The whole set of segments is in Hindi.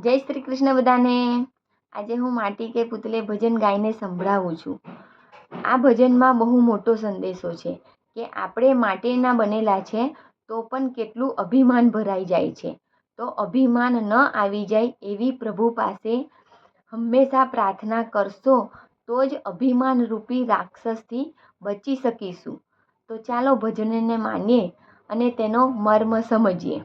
જય શ્રી કૃષ્ણ બધાને. આજે હું માટી કે પુતલે ભજન ગાઈને સંભળાવું છું. આ ભજનમાં બહુ મોટો સંદેશો છે કે આપણે માટીના બનેલા છે તો પણ કેટલું અભિમાન ભરાઈ જાય છે. તો અભિમાન ન આવી જાય એવી પ્રભુ પાસે હંમેશા પ્રાર્થના કરશો તો જ અભિમાન રૂપી રાક્ષસથી બચી શકીશું. તો ચાલો ભજનને માનીએ અને તેનો મર્મ સમજીએ.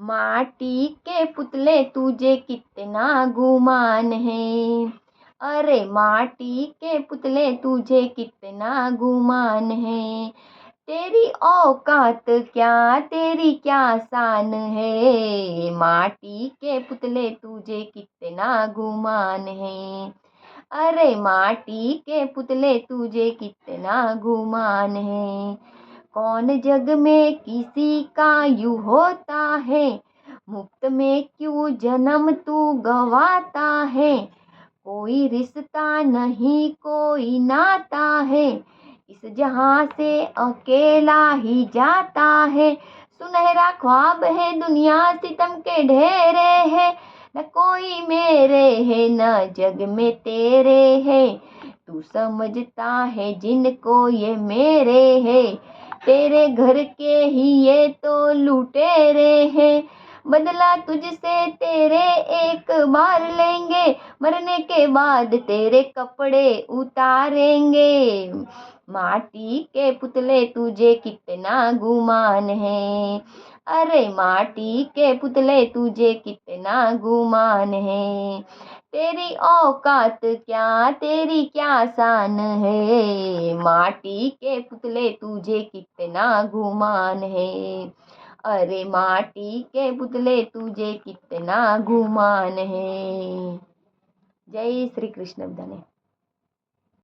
माटी के पुतले तुझे कितना गुमान है। अरे माटी के पुतले तुझे कितना गुमान है। तेरी औकात क्या, तेरी क्या शान है? माटी के पुतले तुझे कितना गुमान है। अरे माटी के पुतले तुझे कितना गुमान है। कौन जग में किसी का यू होता है? मुफ़्त में क्यों जन्म तू गवाता है? कोई रिश्ता नहीं, कोई नाता है। इस जहाँ से अकेला ही जाता है। सुनहरा ख्वाब है, दुनिया सितम के ढेरे है। न कोई मेरे है, न जग में तेरे है। तू समझता है जिनको ये मेरे है। तेरे घर के ही ये तो लुटेरे हैं। बदला तुझसे तेरे एक बार लेंगे। मरने के बाद तेरे कपड़े उतारेंगे। माटी के पुतले तुझे कितना गुमान है। अरे माटी के पुतले तुझे कितना गुमान है। तेरी औकात क्या, तेरी क्या शान है? माटी के पुतले तुझे कितना गुमान है? अरे माटी के पुतले तुझे कितना गुमान है? जय श्री कृष्ण बधाने।